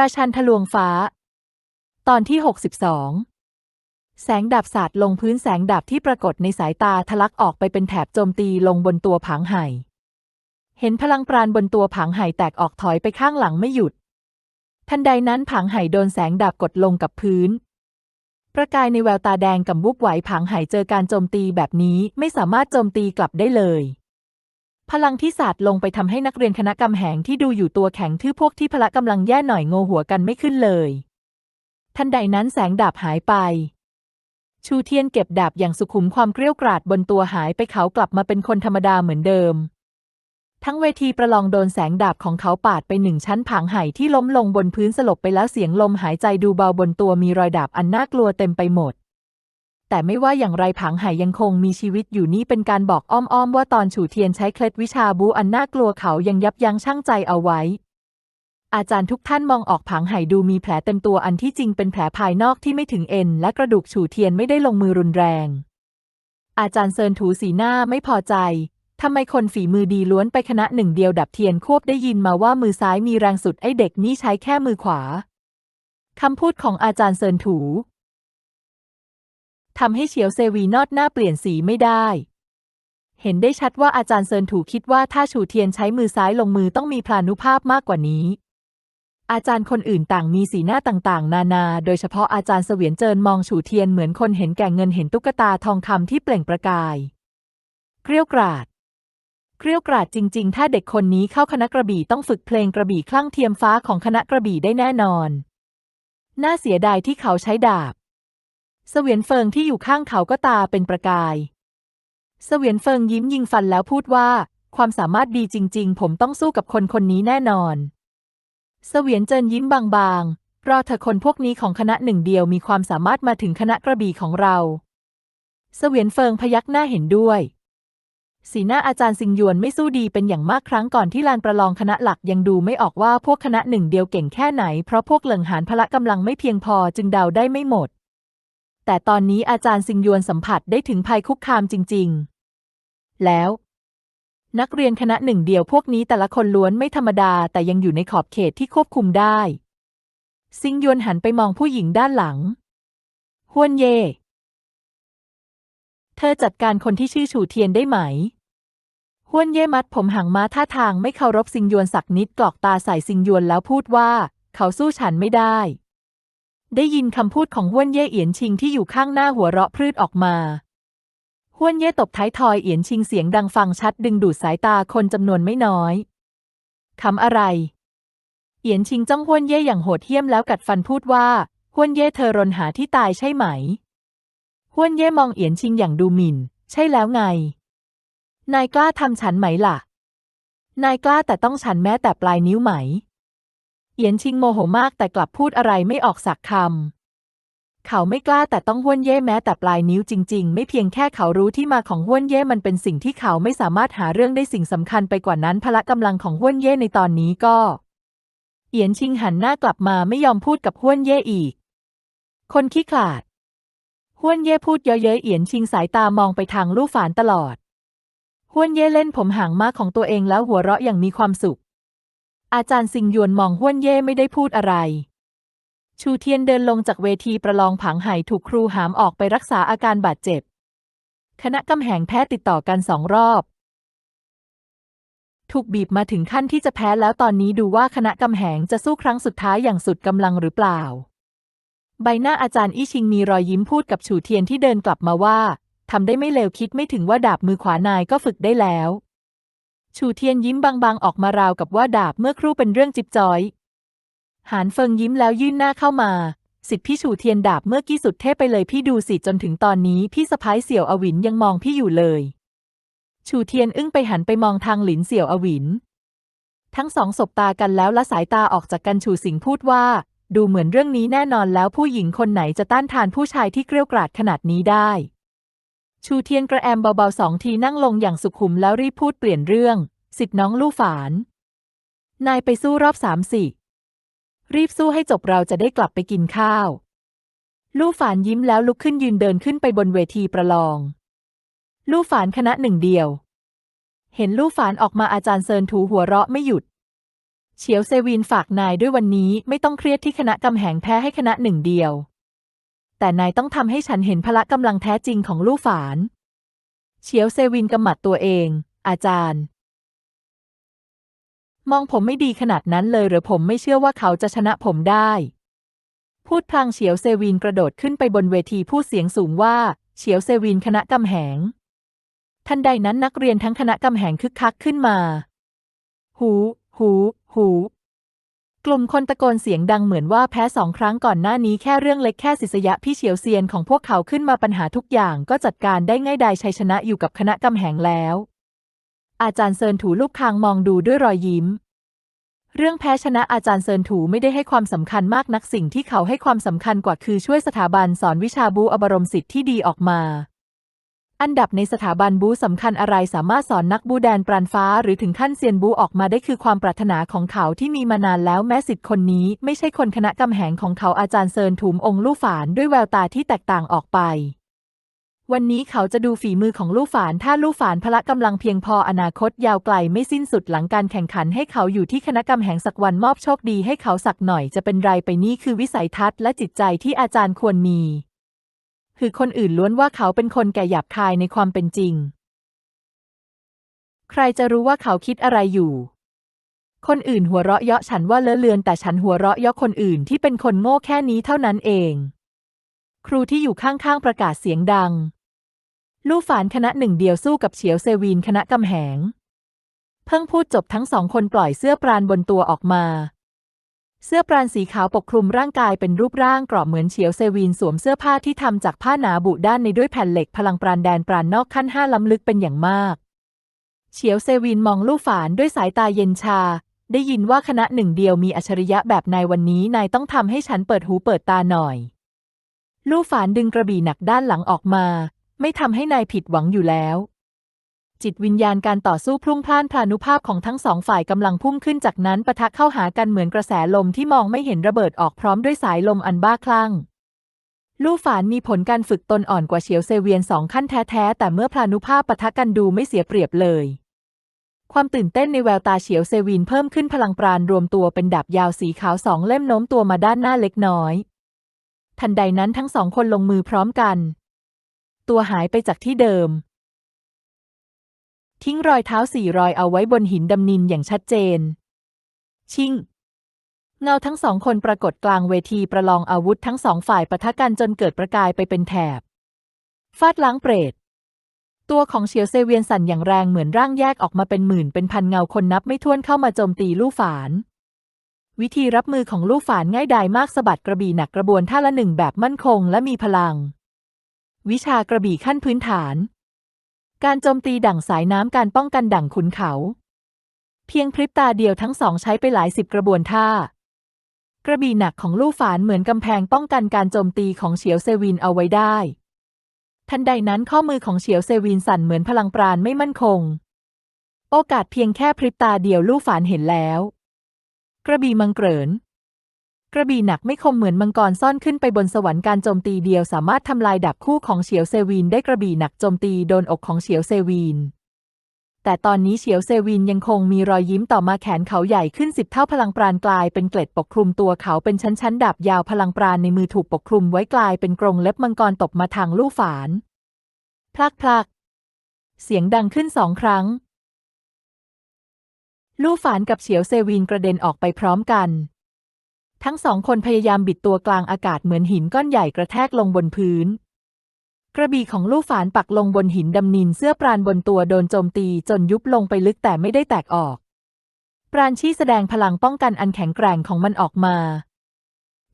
ราชันทะลวงฟ้า ตอนที่ 62 แสงดาบสาดลงพื้นแสงดาบที่ปรากฏในสายตาทะลักออกไปเป็นแถบโจมตีลงบนตัวผางไห่ เห็นพลังปราณบนตัวผางไห่แตกออกถอยไปข้างหลังไม่หยุด ทันใดนั้นผางไห่โดนแสงดาบกดลงกับพื้น ประกายในแววตาแดงกับวุบไหวผางไห่เจอการโจมตีแบบนี้ไม่สามารถโจมตีกลับได้เลย พลังที่สาดลงไปทำให้นักเรียนคณะกำแหงที่ดูอยู่ตัวแข็งทื่อพวกที่พละกำลังแย่หน่อยโงหัวกันไม่ขึ้นเลย ทันใดนั้นแสงดาบหายไป ชูเทียนเก็บดาบอย่างสุขุมความเกรี้ยวกราดบนตัวหายไปเขากลับมาเป็นคนธรรมดาเหมือนเดิม ทั้งเวทีประลองโดนแสงดาบของเขาปาดไปหนึ่งชั้นผางไห่ที่ล้มลงบนพื้นสลบไปแล้วเสียงลมหายใจดูเบาบนตัวมีรอยดาบอันน่ากลัวเต็มไปหมด แต่ไม่ว่าอย่างไรผางไห่ยังคงมีชีวิตอยู่นี่เป็นการบอกอ้อมๆ ว่าตอนฉูเทียนใช้เคล็ดวิชาบูอันน่ากลัวเขายังยับยั้งชั่งใจเอาไว้ อาจารย์ทุกท่านมองออกผางไห่ดูมีแผลเต็มตัวอันที่จริงเป็นแผลภายนอกที่ไม่ถึงเอ็น และกระดูกฉูเทียนไม่ได้ลงมือรุนแรง อาจารย์เซินถูสีหน้าไม่พอใจทำไมคนฝีมือดีล้วนไปคณะหนึ่งเดียวดับเทียนควบได้ยินมาว่ามือซ้ายมีแรงสุดไอเด็กนี่ใช้แค่มือขวาคำพูดของอาจารย์เซินถู ทำให้เฉียวเซวีนอดหน้าเปลี่ยนสีไม่ได้ เห็นได้ชัดว่าอาจารย์เซินถูกคิดว่าถ้าฉูเทียนใช้มือซ้ายลงมือต้องมีพลานุภาพมากกว่านี้ อาจารย์คนอื่นต่างมีสีหน้าต่างๆ นานา โดยเฉพาะอาจารย์เสวียนเจินมองฉูเทียนเหมือนคนเห็นแก่เงินเห็นตุ๊กตาทองคำที่เปล่งประกาย เกรี้ยวกราดเกรี้ยวกราดจริง ๆ ถ้าเด็กคนนี้เข้าคณะกระบี่ต้องฝึกเพลงกระบี่คลั่งเทียมฟ้าของคณะกระบี่ได้แน่นอน น่าเสียดายที่เขาใช้ดาบ เสวียนเฟิงที่อยู่ข้างเขาก็ตาเป็นประกายเสวียนเฟิงยิ้มยิงฟันแล้วพูดว่า ความสามารถดีจริง ๆ ผมต้องสู้กับคนคนนี้แน่นอนเสวียนเจินยิ้มบางๆรอเถอคนพวกนี้ของคณะหนึ่งเดียวมีความสามารถมาถึงคณะกระบี่ของเราเสวียนเฟิงพยักหน้าเห็นด้วย สีหน้าอาจารย์ซิงยวนไม่สู้ดีเป็นอย่างมากครั้งก่อนที่ลานประลองคณะหลักยังดูไม่ออกว่าพวกคณะหนึ่งเดียวเก่งแค่ไหนเพราะพวกเหลิงหานพละกำลังไม่เพียงพอจึงเดาได้ไม่หมด แต่ตอนนี้อาจารย์ซิงยวนสัมผัสได้ถึงภัยคุกคามจริง ๆ แล้ว นักเรียนคณะหนึ่งเดียวพวกนี้แต่ละคนล้วนไม่ธรรมดาแต่ยังอยู่ในขอบเขตที่ควบคุมได้ ซิงยวนหันไปมองผู้หญิงด้านหลังฮวนเย่เธอจัดการคนที่ชื่อฉูเทียนได้ไหมฮวนเย่มัดผมหางม้าท่าทางไม่เคารพซิงยวนสักนิดกรอกตาใส่ซิงยวนแล้วพูดว่า เขาสู้ฉันไม่ได้ ได้ยินคำพูดของฮวนเย่เอียนชิงที่อยู่ข้างหน้าหัวเราะพรืดออกมาฮวนเย่ตบท้ายทอยเอียนชิงเสียงดังฟังชัดดึงดูดสายตาคนจำนวนไม่น้อยคำอะไร เอียนชิงจ้องฮวนเย่อย่างโหดเหี้ยมแล้วกัดฟันพูดว่าฮวนเย่เธอรนหาที่ตายใช่ไหมฮวนเย่มองเอียนชิงอย่างดูหมิ่น ใช่แล้วไง นายกล้าทำฉันไหมล่ะ นายกล้าแต่ต้องฉันแม้แต่ปลายนิ้วไหม เอียนชิงโมโหมากแต่กลับพูดอะไรไม่ออกสักคำ เขาไม่กล้าแต่ต้องห้วนเย่แม้แต่ปลายนิ้วจริง ๆ ไม่เพียงแค่เขารู้ที่มาของห้วนเย่มันเป็นสิ่งที่เขาไม่สามารถหาเรื่องได้สิ่งสำคัญไปกว่านั้นพละกำลังของห้วนเย่ในตอนนี้ก็ เอียนชิงหันหน้ากลับมาไม่ยอมพูดกับห้วนเย่อีก คนขี้ขลาดห้วนเย่พูดเย้ยๆเอียนชิงสายตามองไปทางลู่ฝานตลอดห้วนเย่เล่นผมหางม้าของตัวเองแล้วหัวเราะอย่างมีความสุข อาจารย์ซิงหยวนมองห้วนเย่ไม่ได้พูดอะไร ชูเทียนเดินลงจากเวทีประลองผังไห่ถูกครูหามออกไปรักษาอาการบาดเจ็บ คณะกำแหงแพ้ติดต่อกันสองรอบ ถูกบีบมาถึงขั้นที่จะแพ้แล้วตอนนี้ดูว่าคณะกำแหงจะสู้ครั้งสุดท้ายอย่างสุดกำลังหรือเปล่า ใบหน้าอาจารย์อี้ชิงมีรอยยิ้มพูดกับฉูเทียนที่เดินกลับมาว่าทำได้ไม่เลวคิดไม่ถึงว่าดาบมือขวานายก็ฝึกได้แล้ว ชูเทียนยิ้มบางๆ ออกมาราวกับว่าดาบเมื่อครู่เป็นเรื่องจิบจอย หานเฟิงยิ้มแล้วยื่นหน้าเข้ามา สิทธิพี่ชูเทียนดาบเมื่อกี้สุดเทพไปเลยพี่ดูสิจนถึงตอนนี้พี่สะพ้ายเสี่ยวอวินยังมองพี่อยู่เลย ชูเทียนอึ้งไปหันไปมองทางหลินเสี่ยวอวิน ทั้งสองสบตากันแล้วละสายตาออกจากกันชูสิงพูดว่า ดูเหมือนเรื่องนี้แน่นอนแล้วผู้หญิงคนไหนจะต้านทานผู้ชายที่เกรี้ยวกราดขนาดนี้ได้ ชูเทียนกระแอมเบาๆสองทีนั่งลงอย่างสุขุมแล้วรีบพูดเปลี่ยนเรื่อง สิทธิ์น้องลู่ฝาน นายไปสู้รอบสามสิ รีบสู้ให้จบเราจะได้กลับไปกินข้าว ลู่ฝานยิ้มแล้วลุกขึ้นยืนเดินขึ้นไปบนเวทีประลอง ลู่ฝานคณะหนึ่งเดียว เห็นลู่ฝานออกมาอาจารย์เซินถูหัวเราะไม่หยุด เฉียวเซวินฝากนายด้วยวันนี้ไม่ต้องเครียดที่คณะกำแหงแพ้ให้คณะหนึ่งเดียว แต่นายต้องทำให้ฉันเห็นพละกำลังแท้จริงของลู่ฝาน เฉียวเซวินกำหมัดตัวเอง อาจารย์ มองผมไม่ดีขนาดนั้นเลยหรือผมไม่เชื่อว่าเขาจะชนะผมได้ พูดพลางเฉียวเซวินกระโดดขึ้นไปบนเวทีพูดเสียงสูงว่า เฉียวเซวินคณะกำแหง ทันใดนั้นนักเรียนทั้งคณะกำแหงคึกคักขึ้นมา หู หู หู กลุ่มคนตะโกนเสียงดังเหมือนว่าแพ้สองครั้งก่อนหน้านี้แค่เรื่องเล็กแค่ศิษยะพี่เฉียวเซียนของพวกเขาขึ้นมาปัญหาทุกอย่างก็จัดการได้ง่ายดายชัยชนะอยู่กับคณะกำแหงแล้ว อาจารย์เซินถูลูกคางมองดูด้วยรอยยิ้ม เรื่องแพ้ชนะอาจารย์เซินถูไม่ได้ให้ความสำคัญมากนักสิ่งที่เขาให้ความสำคัญกว่าคือช่วยสถาบันสอนวิชาบูอบรมสิทธิ์ที่ดีออกมา อันดับในสถาบันบูสำคัญอะไรสามารถสอนนักบูแดนปรานฟ้าหรือถึงขั้นเซียนบูออกมาได้คือความปรารถนาของเขาที่มีมานานแล้วแม้สิทธิ์คนนี้ ไม่ใช่คนคณะกำแหงของเขาอาจารย์เซินถูมองลู่ฝานด้วยแววตาที่แตกต่างออกไป วันนี้เขาจะดูฝีมือของลู่ฝาน ถ้าลู่ฝานพละกำลังเพียงพออนาคตยาวไกลไม่สิ้นสุดหลังการแข่งขันให้เขาอยู่ที่คณะกำแหงสักวันมอบโชคดีให้เขาสักหน่อยจะเป็นไรไปนี่คือวิสัยทัศน์และจิตใจที่อาจารย์ควรมี คือคนอื่นล้วนว่าเขาเป็นคนแก่หยาบคายในความเป็นจริง ใครจะรู้ว่าเขาคิดอะไรอยู่ คนอื่นหัวเราะเยาะฉันว่าเลอะเลือน แต่ฉันหัวเราะเยาะคนอื่นที่เป็นคนโง่แค่นี้เท่านั้นเอง ครูที่อยู่ข้างๆประกาศเสียงดัง ลู่ฝานคณะหนึ่งเดียวสู้กับเฉียวเซวีนคณะกำแหง เพิ่งพูดจบทั้งสองคนปล่อยเสื้อปราณบนตัวออกมา เสื้อปราณสีขาวปกคลุมร่างกายเป็นรูปร่างกรอบเหมือนเฉียวเซวีนสวมเสื้อผ้าที่ทำจากผ้าหนาบุด้านในด้วยแผ่นเหล็กพลังปราณแดนปราณนอกขั้นห้าล้ำลึกเป็นอย่างมาก เฉียวเซวีนมองลู่ฝานด้วยสายตาเย็นชา ได้ยินว่าคณะหนึ่งเดียวมีอัจฉริยะแบบนายวันนี้นายต้องทำให้ฉันเปิดหูเปิดตาหน่อย ลู่ฝานดึงกระบี่หนักด้านหลังออกมา ไม่ทำให้นายผิดหวังอยู่แล้ว จิตวิญญาณการต่อสู้พลุ่งพล่านพลานุภาพของทั้งสองฝ่ายกำลังพุ่งขึ้นจากนั้นปะทะเข้าหากันเหมือนกระแสลมที่มองไม่เห็นระเบิดออกพร้อมด้วยสายลมอันบ้าคลั่งลู่ฝานมีผลการฝึกตนอ่อนกว่าเฉียวเซเวียนสองขั้นแท้ๆแต่เมื่อพลานุภาพปะทะกันดูไม่เสียเปรียบเลย ความตื่นเต้นในแววตาเฉียวเซวีนเพิ่มขึ้นพลังปราณรวมตัวเป็นดาบยาวสีขาวสองเล่มโน้มตัวมาด้านหน้าเล็กน้อย ทันใดนั้นทั้งสองคนลงมือพร้อมกัน ตัวหายไปจากที่เดิม ทิ้งรอยเท้าสี่รอยเอาไว้บนหินดำนินอย่างชัดเจน ชิง เงาทั้งสองคนปรากฏกลางเวทีประลองอาวุธทั้งสองฝ่ายปะทะกันจนเกิดประกายไปเป็นแถบ ฟาดล้างเปรต ตัวของเฉียวเซเวียนสั่นอย่างแรงเหมือนร่างแยกออกมาเป็นหมื่นเป็นพันเงาคนนับไม่ถ้วนเข้ามาโจมตีลู่ฝาน วิธีรับมือของลู่ฝานง่ายดายมากสะบัดกระบี่หนักกระบวนท่าละหนึ่งแบบมั่นคงและมีพลัง วิชากระบี่ขั้นพื้นฐาน การโจมตีดั่งสายน้ำการป้องกันดั่งขุนเขา เพียงพริบตาเดียวทั้งสองใช้ไปหลายสิบกระบวนท่า กระบี่หนักของลู่ฝานเหมือนกำแพงป้องกันการโจมตีของเฉียวเซวินเอาไว้ได้ ทันใดนั้นข้อมือของเฉียวเซวินสั่นเหมือนพลังปราณไม่มั่นคง โอกาสเพียงแค่พริบตาเดียวลู่ฝานเห็นแล้ว กระบี่มังเกริน กระบี่หนักไม่คมเหมือนมังกรซ่อนขึ้นไปบนสวรรค์การโจมตีเดียวสามารถทำลายดับคู่ของเฉียวเซวีนได้กระบี่หนักโจมตีโดนอกของเฉียวเซวีน แต่ตอนนี้เฉียวเซวีนยังคงมีรอยยิ้มต่อมาแขนเขาใหญ่ขึ้นสิบเท่าพลังปราณกลายเป็นเกล็ดปกคลุมตัวเขาเป็นชั้นๆดาบยาวพลังปราณในมือถูกปกคลุมไว้กลายเป็นกรงเล็บมังกรตบมาทางลู่ฝาน พลักพลักเสียงดังขึ้นสองครั้ง ลู่ฝานกับเฉียวเซวีนกระเด็นออกไปพร้อมกัน ทั้งสองคนพยายามบิดตัวกลางอากาศเหมือนหินก้อนใหญ่กระแทกลงบนพื้น กระบี่ของลู่ฝานปักลงบนหินดำนินเสื้อปราณบนตัวโดนโจมตีจนยุบลงไปลึกแต่ไม่ได้แตกออก ปราณชี้แสดงพลังป้องกันอันแข็งแกร่งของมันออกมา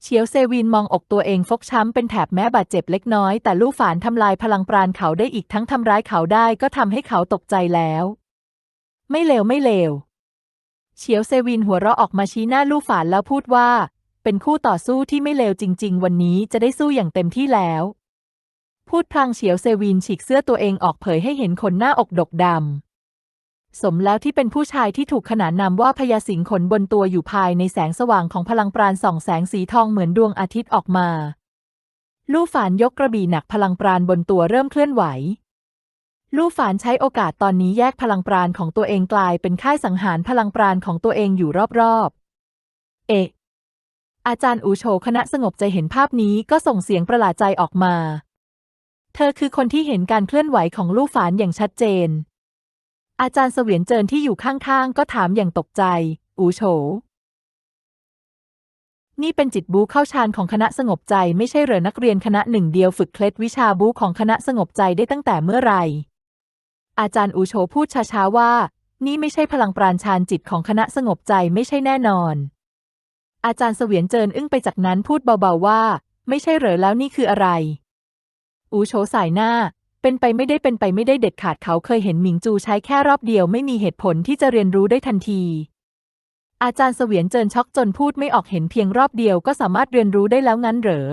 เฉียวเซวีนมองอกตัวเองฟกช้ำเป็นแถบแม้บาดเจ็บเล็กน้อย แต่ลู่ฝานทำลายพลังปราณเขาได้อีกทั้งทำร้ายเขาได้ก็ทำให้เขาตกใจแล้ว ไม่เลวไม่เลวเฉียวเซวินหัวเราะออกมาชี้หน้าลู่ฝานแล้วพูดว่า เป็นคู่ต่อสู้ที่ไม่เลวจริง ๆ วันนี้จะได้สู้อย่างเต็มที่แล้ว พูดพลางเฉียวเซวินฉีกเสื้อตัวเองออกเผยให้เห็นขนหน้าอกดกดำ สมแล้วที่เป็นผู้ชายที่ถูกขนานนามว่าพญาสิงขนบนตัวอยู่ภายในแสงสว่างของพลังปราณส่องแสงสีทองเหมือนดวงอาทิตย์ออกมา ลู่ฝานยกกระบี่หนักพลังปราณบนตัวเริ่มเคลื่อนไหวลู่ฝานใช้โอกาสตอนนี้แยกพลังปราณของตัวเองกลายเป็นค่ายสังหารพลังปราณของตัวเองอยู่รอบๆ เอะ อาจารย์อูโฉคณะสงบใจเห็นภาพนี้ก็ส่งเสียงประหลาดใจออกมา เธอคือคนที่เห็นการเคลื่อนไหวของลู่ฝานอย่างชัดเจน อาจารย์เสวียนเจินที่อยู่ข้างๆ ก็ถามอย่างตกใจ อูโฉนี่เป็นจิตบูเข้าฌานของคณะสงบใจไม่ใช่เหรอนักเรียนคณะหนึ่งเดียวฝึกเคล็ดวิชาบูของคณะสงบใจได้ตั้งแต่เมื่อไหร่อาจารย์อูโฉพูดช้าๆว่า นี่ไม่ใช่พลังปราณชานจิตของคณะสงบใจไม่ใช่แน่นอน อาจารย์เสวียนเจินอึ้งไปจากนั้นพูดเบาๆว่า ไม่ใช่เหรอแล้วนี่คืออะไร อูโฉสายหน้า เป็นไปไม่ได้เป็นไปไม่ได้เด็ดขาดเขาเคยเห็นหมิงจูใช้แค่รอบเดียวไม่มีเหตุผลที่จะเรียนรู้ได้ทันที อาจารย์เสวียนเจินช็อกจนพูดไม่ออกเห็นเพียงรอบเดียวก็สามารถเรียนรู้ได้แล้วงั้นเหรอ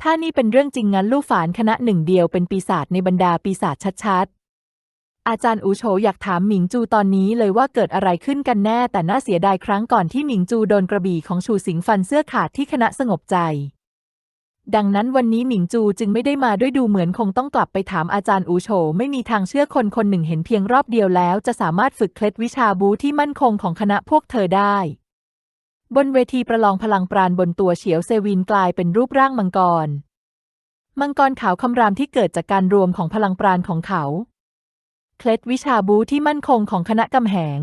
ถ้านี่เป็นเรื่องจริงงั้นลู่ฝานคณะหนึ่งเดียวเป็นปีศาจในบรรดาปีศาจชัดๆ อาจารย์อูโฉอยากถามหมิงจูตอนนี้เลยว่าเกิดอะไรขึ้นกันแน่ แต่น่าเสียดายครั้งก่อนที่หมิงจูโดนกระบี่ของชูสิงฟันเสื้อขาดที่คณะสงบใจ ดังนั้นวันนี้หมิงจูจึงไม่ได้มาด้วยดูเหมือนคงต้องกลับไปถามอาจารย์อูโฉไม่มีทางเชื่อคนคนหนึ่งเห็นเพียงรอบเดียวแล้ว จะสามารถฝึกเคล็ดวิชาบูที่มั่นคงของคณะพวกเธอได้ บนเวทีประลองพลังปราณบนตัวเฉียวเซวินกลายเป็นรูปร่างมังกร มังกรขาวคำรามที่เกิดจากการรวมของพลังปราณของเขา เคล็ดวิชาบูที่มั่นคงของคณะกำแหง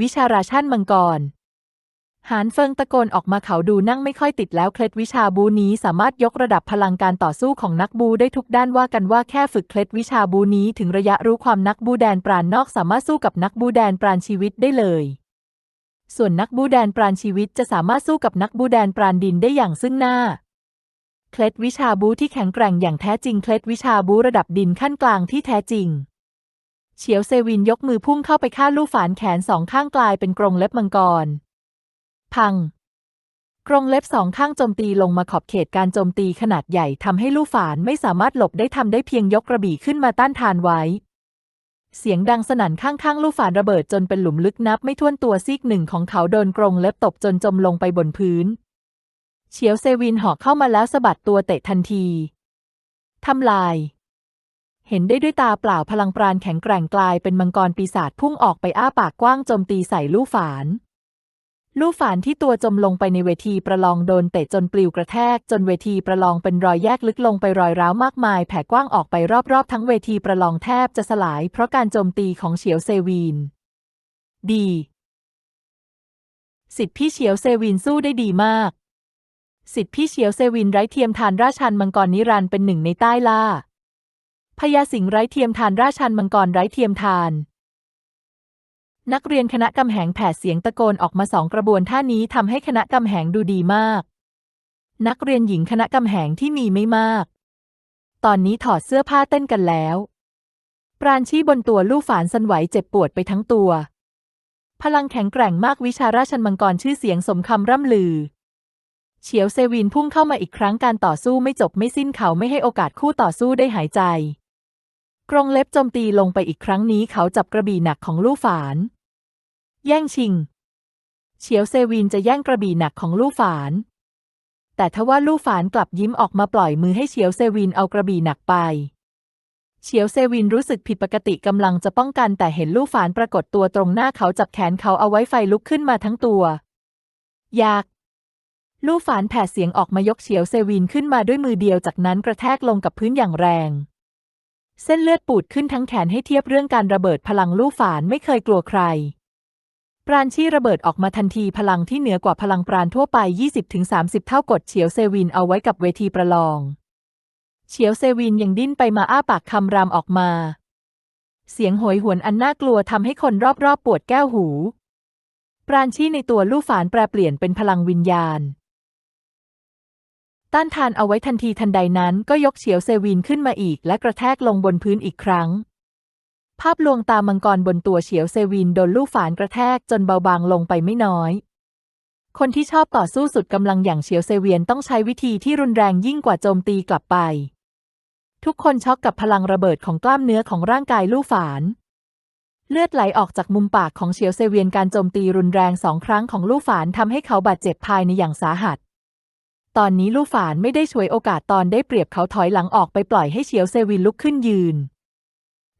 วิชาราชันมังกร หานเฟิงตะโกนออกมาเขาดูนั่งไม่ค่อยติดแล้วเคล็ดวิชาบูนี้สามารถยกระดับพลังการต่อสู้ของนักบูได้ทุกด้านว่ากันว่าแค่ฝึกเคล็ดวิชาบูนี้ถึงระยะรู้ความนักบูแดนปราณนอกสามารถสู้กับนักบูแดนปราณชีวิตได้เลย ส่วนนักบูแดนปราณชีวิตจะสามารถสู้กับนักบูแดนปราณดินได้อย่างซึ่งหน้า เคล็ดวิชาบูที่แข็งแกร่งอย่างแท้จริงเคล็ดวิชาบูระดับดินขั้นกลางที่แท้จริง เฉียวเซวินยกมือพุ่งเข้าไปฆ่าลู่ฝานแขนสองข้างกลายเป็นกรงเล็บมังกร พัง กรงเล็บสองข้างโจมตีลงมาขอบเขตการโจมตีขนาดใหญ่ทำให้ลู่ฝานไม่สามารถหลบได้ทำได้เพียงยกกระบี่ขึ้นมาต้านทานไว้ เสียงดังสนั่นข้างๆลู่ฝานระเบิดจนเป็นหลุมลึกนับไม่ถ้วนตัวซีกหนึ่งของเขาโดนกรงเล็บตบจนจมลงไปบนพื้น เฉียวเซวินหอกเข้ามาแล้วสะบัดตัวเตะทันทีทำลาย เห็นได้ด้วยตาเปล่าพลังปราณแข็งแกร่งกลายเป็นมังกรปีศาจพุ่งออกไปอ้าปากกว้างโจมตีใส่ลู่ฝาน ลู่ฝานที่ตัวจมลงไปในเวทีประลองโดนเตะจนปลิวกระแทก จนเวทีประลองเป็นรอยแยกลึกลงไปรอยร้าวมากมาย แผ่กว้างออกไปรอบๆ ทั้งเวทีประลองแทบจะสลาย เพราะการโจมตีของเฉียวเซวีนดี สิทธิพี่เฉียวเซวินสู้ได้ดีมาก สิทธิพี่เฉียวเซวินไร้เทียมทานราชันมังกรนิรันด์เป็นหนึ่งในใต้ล่าพญาสิงห์ไร้เทียมทานราชันมังกรไร้เทียมทาน นักเรียนคณะกำแหงแผดเสียงตะโกนออกมาสองกระบวนท่านี้ทำให้คณะกำแหงดูดีมาก นักเรียนหญิงคณะกำแหงที่มีไม่มาก ตอนนี้ถอดเสื้อผ้าเต้นกันแล้ว ปราณชี้บนตัวลู่ฝานสันไหวเจ็บปวดไปทั้งตัว พลังแข็งแกร่งมากวิชาราชันมังกรชื่อเสียงสมคำร่ำลือ เฉียวเซวินพุ่งเข้ามาอีกครั้งการต่อสู้ไม่จบไม่สิ้นเขาไม่ให้โอกาสคู่ต่อสู้ได้หายใจ กรงเล็บโจมตีลงไปอีกครั้งนี้เขาจับกระบี่หนักของลู่ฝาน แย่งชิง เฉียวเซวินจะแย่งกระบี่หนักของลู่ฝาน แต่ทว่าลู่ฝานกลับยิ้มออกมาปล่อยมือให้เฉียวเซวินเอากระบี่หนักไปเฉียวเซวินรู้สึกผิดปกติกำลังจะป้องกันแต่เห็นลู่ฝานปรากฏตัวตรงหน้าเขาจับแขนเขาเอาไว้ไฟลุกขึ้นมาทั้งตัว อยาก ลู่ฝานแผดเสียงออกมายกเฉียวเซวินขึ้นมาด้วยมือเดียวจากนั้นกระแทกลงกับพื้นอย่างแรง เส้นเลือดปูดขึ้นทั้งแขนให้เทียบเรื่องการระเบิดพลังลู่ฝานไม่เคยกลัวใคร ปราณชีระเบิดออกมาทันทีพลังที่เหนือกว่าพลังปราณทั่วไป 20-30 เท่ากดเฉียวเซวินเอาไว้กับเวทีประลอง เฉียวเซวินยังดิ้นไปมาอ้าปากคำรามออกมา เสียงโหยหวนอันน่ากลัวทำให้คนรอบๆปวดแก้วหู ปราณชีในตัวลู่ฝานแปรเปลี่ยนเป็นพลังวิญญาณ ต้านทานเอาไว้ทันทีทันใดนั้นก็ยกเฉียวเซวินขึ้นมาอีก และกระแทกลงบนพื้นอีกครั้ง ภาพลวงตามังกรบนตัวเฉียวเซวินโดนลู่ฝานกระแทกจนเบาบางลงไปไม่น้อย คนที่ชอบต่อสู้สุดกำลังอย่างเฉียวเซเวียนต้องใช้วิธีที่รุนแรงยิ่งกว่าโจมตีกลับไป ทุกคนช็อกกับพลังระเบิดของกล้ามเนื้อของร่างกายลู่ฝานเลือดไหลออกจากมุมปากของเฉียวเซเวียนการโจมตีรุนแรงสองครั้งของลู่ฝานทำให้เขาบาดเจ็บภายในอย่างสาหัส ตอนนี้ลู่ฝานไม่ได้ช่วยโอกาสตอนได้เปรียบเขาถอยหลังออกไปปล่อยให้เฉียวเซวินลุกขึ้นยืน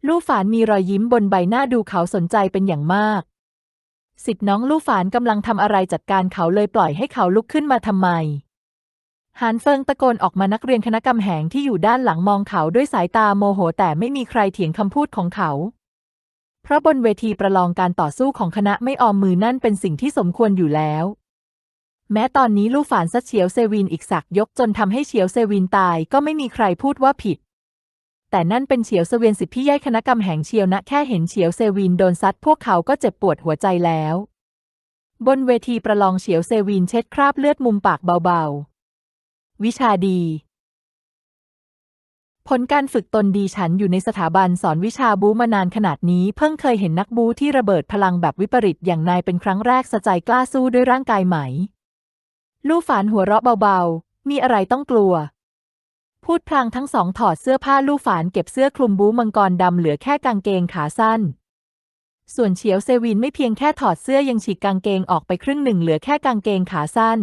ลู่ฝานมีรอยยิ้มบนใบหน้าดูเขาสนใจเป็นอย่างมากสิทธิ์น้องลู่ฝานกำลังทำอะไรจัดการเขาเลยปล่อยให้เขาลุกขึ้นมาทำไมหานเฟิงตะโกนออกมานักเรียนคณะกำแหงที่อยู่ด้านหลังมองเขาด้วยสายตาโมโหแต่ไม่มีใครเถียงคำพูดของเขา เพราะบนเวทีประลองการต่อสู้ของคณะไม่ออมมือนั่นเป็นสิ่งที่สมควรอยู่แล้ว แม้ตอนนี้ลู่ฝานซัดเฉียวเซวินอีกสักยกจนทำให้เฉียวเซวินตายก็ไม่มีใครพูดว่าผิด แต่นั่นเป็นเฉียวเซเวียนสิทธิ์พี่ใหญ่คณะกำแห่งเฉียวนะแค่เห็นเฉียวเซวินโดนซัดพวกเขาก็เจ็บปวดหัวใจแล้ว บนเวทีประลองเฉียวเซวินเช็ดคราบเลือดมุมปากเบาๆ วิชาดี ผลการฝึกตนดีฉันอยู่ในสถาบันสอนวิชาบูมานานขนาดนี้เพิ่งเคยเห็นนักบูที่ระเบิดพลังแบบวิปริตอย่างนายเป็นครั้งแรกสะใจกล้าสู้ด้วยร่างกายไหม ลู่ฝานหัวเราะเบาๆ มีอะไรต้องกลัว พูดพลางทั้งสองถอดเสื้อผ้าลู่ฝานเก็บเสื้อคลุมบูมังกรดำเหลือแค่กางเกงขาสั้น ส่วนเฉียวเซวินไม่เพียงแค่ถอดเสื้อยังฉีกกางเกงออกไปครึ่งหนึ่งเหลือแค่กางเกงขาสั้น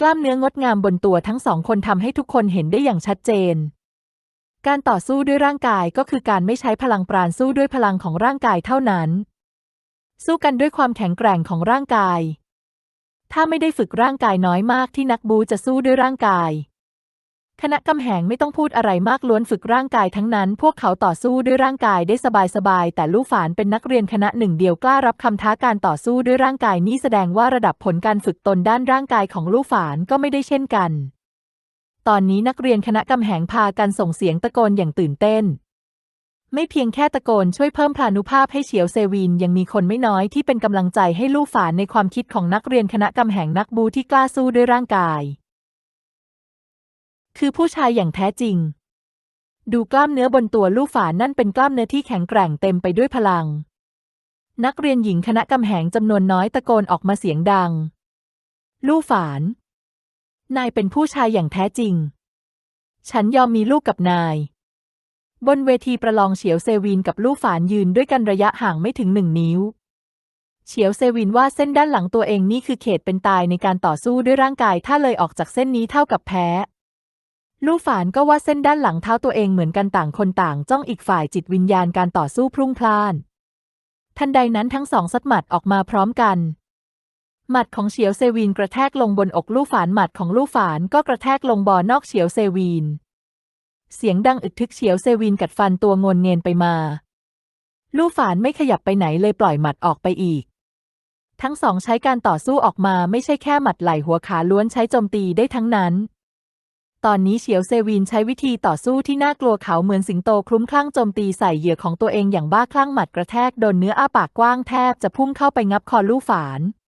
กล้ามเนื้องดงามบนตัวทั้งสองคนทำให้ทุกคนเห็นได้อย่างชัดเจน การต่อสู้ด้วยร่างกายก็คือการไม่ใช้พลังปราณสู้ด้วยพลังของร่างกายเท่านั้น สู้กันด้วยความแข็งแกร่งของร่างกาย ถ้าไม่ได้ฝึกร่างกายน้อยมากที่นักบูจะสู้ด้วยร่างกาย คณะกำแหงไม่ต้องพูดอะไรมากล้วนฝึกร่างกายทั้งนั้น พวกเขาต่อสู้ด้วยร่างกายได้สบายๆ แต่ลู่ฝานเป็นนักเรียนคณะหนึ่งเดียวกล้ารับคำท้าการต่อสู้ด้วยร่างกายนี่แสดงว่าระดับผลการฝึกตนด้านร่างกายของลู่ฝานก็ไม่ได้เช่นกัน ตอนนี้นักเรียนคณะกำแหงพากันส่งเสียงตะโกนอย่างตื่นเต้น ไม่เพียงแค่ตะโกนช่วยเพิ่มพลานุภาพให้เฉียวเซวินยังมีคนไม่น้อยที่เป็นกำลังใจให้ลู่ฝานในความคิดของนักเรียนคณะกำแหงนักบูที่กล้าสู้ด้วยร่างกาย คือผู้ชายอย่างแท้จริง ดูกล้ามเนื้อบนตัวลู่ฝานนั่นเป็นกล้ามเนื้อที่แข็งแกร่งเต็มไปด้วยพลัง นักเรียนหญิงคณะกำแหงจำนวนน้อยตะโกนออกมาเสียงดัง ลู่ฝาน นายเป็นผู้ชายอย่างแท้จริง ฉันยอมมีลูกกับนาย บนเวทีประลองเฉียวเซวินกับลู่ฝานยืนด้วยกันระยะห่างไม่ถึงหนึ่งนิ้ว เฉียวเซวินว่าเส้นด้านหลังตัวเองนี่คือเขตเป็นตายในการต่อสู้ด้วยร่างกายถ้าเลยออกจากเส้นนี้เท่ากับแพ้ ลู่ฝานก็ว่าเส้นด้านหลังเท้าตัวเองเหมือนกันต่างคนต่างจ้องอีกฝ่ายจิตวิญญาณการต่อสู้พรุ่งพล่าน ทันใดนั้นทั้งสองสัดหมัดออกมาพร้อมกันหมัดของเฉียวเซวีนกระแทกลงบนอกลู่ฝานหมัดของลู่ฝานก็กระแทกลงบอนอกเฉียวเซวีน เสียงดังอึกทึกเฉียวเซวีนกัดฟันตัวงนเงียนไปมา ลู่ฝานไม่ขยับไปไหนเลยปล่อยหมัดออกไปอีก ทั้งสองใช้การต่อสู้ออกมาไม่ใช่แค่หมัดไหล่หัวขาล้วนใช้โจมตีได้ทั้งนั้น ตอนนี้เฉียวเซวีนใช้วิธีต่อสู้ที่น่ากลัวเขาเหมือนสิงโตคลุ้มคลั่งโจมตีใส่เหยื่อของตัวเองอย่างบ้าคลั่งหมัดกระแทกโดนเนื้ออ้าปากกว้างแทบจะพุ่งเข้าไปงับคอลู่ฝาน